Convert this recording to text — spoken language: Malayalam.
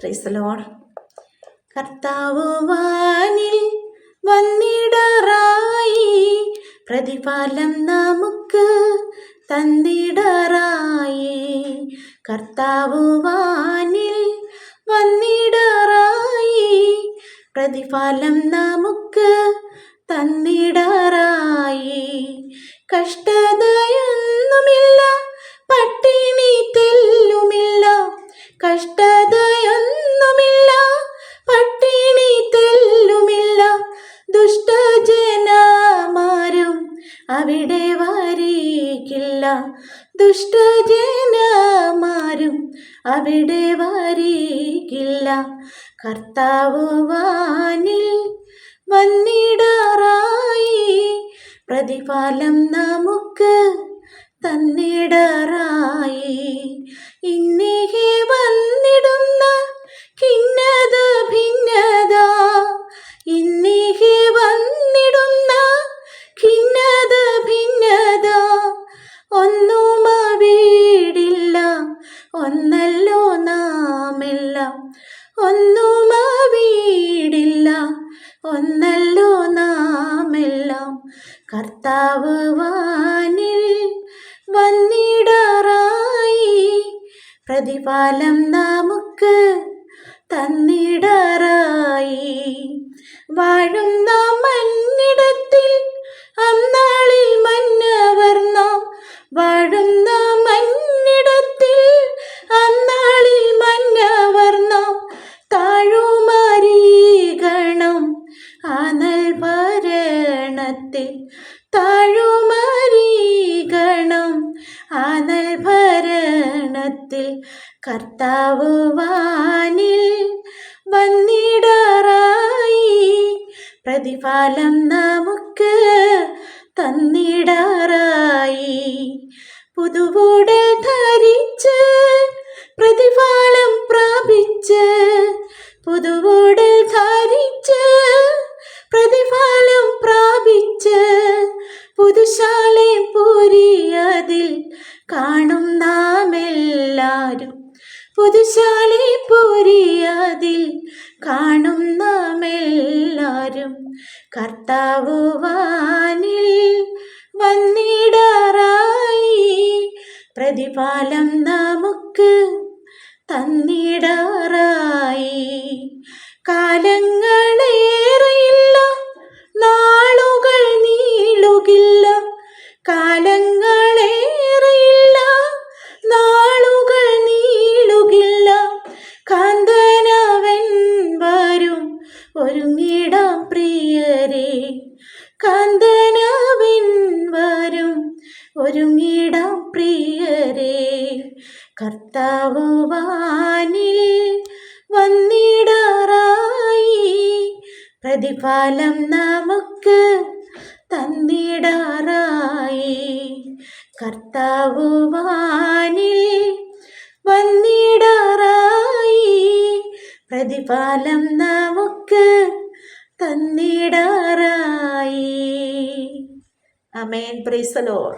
പ്രൈസലോൺ കർത്താവ് വാനിൽ വന്നിടറായി. പ്രതിഫലം നമുക്ക് തന്നിടറായി. കർത്താവ് വാനിൽ വന്നിടറായി. പ്രതിഫലം നമുക്ക് തന്നിടറായി. കഷ്ടതയൊന്നുമില്ല പട്ടിണി തെല്ലുമില്ല. കഷ്ടതയൊന്നുമില്ല ദുഷ്ടജനമാരും അവിടെ വരികില്ല. കർത്താവ് വാനിൽ വന്നിടറായി. പ്രതിഫലം നമുക്ക് തന്നിടറായി. ഇന്നിഹെ ഒന്നും വീടില്ല ഒന്നല്ലോ നാമെല്ലാം. കർത്താവ് വാനിൽ വന്നിടറായി പ്രതിഫലം നമുക്ക് തന്നിടറായി. വാഴും നാം അന്നാളിൽ ആനൽ ഭരണത്തിൽ താഴുമരീകണം ആനൽ ഭരണത്തിൽ കർത്താവ് വാനിൽ വന്നിടറായി. പ്രതിഫലം നമുക്ക് തന്നിടറായി. പുതുവൂടെ ധരിച്ച് പ്രതിഫലം പ്രാപിച്ച് പുതുവോടൽ പൂരിയതിൽ കാണും നാം എല്ലാരും പുതുശാലി പൂരിയതിൽ കാണും നാം എല്ലാരും കർത്താവ് വാനിൽ വന്നിടറായി. പ്രതിഫലം നമുക്ക് തന്നിടറായി. കാലങ്ങളേറെയില്ല കാന്തനവൻ വരും ഒരുങ്ങിടാം പ്രിയരേ. കർത്താവ് വാനിൽ വന്നിടാറായി. പ്രതിഫലം നമുക്ക് തന്നിടാറായി. കർത്താവ് വാനിൽ വന്നിടാറായി. പ്രതിഫലം നമുക്ക് തന്നിടറായി അമേൻ പ്രൈസലോൾ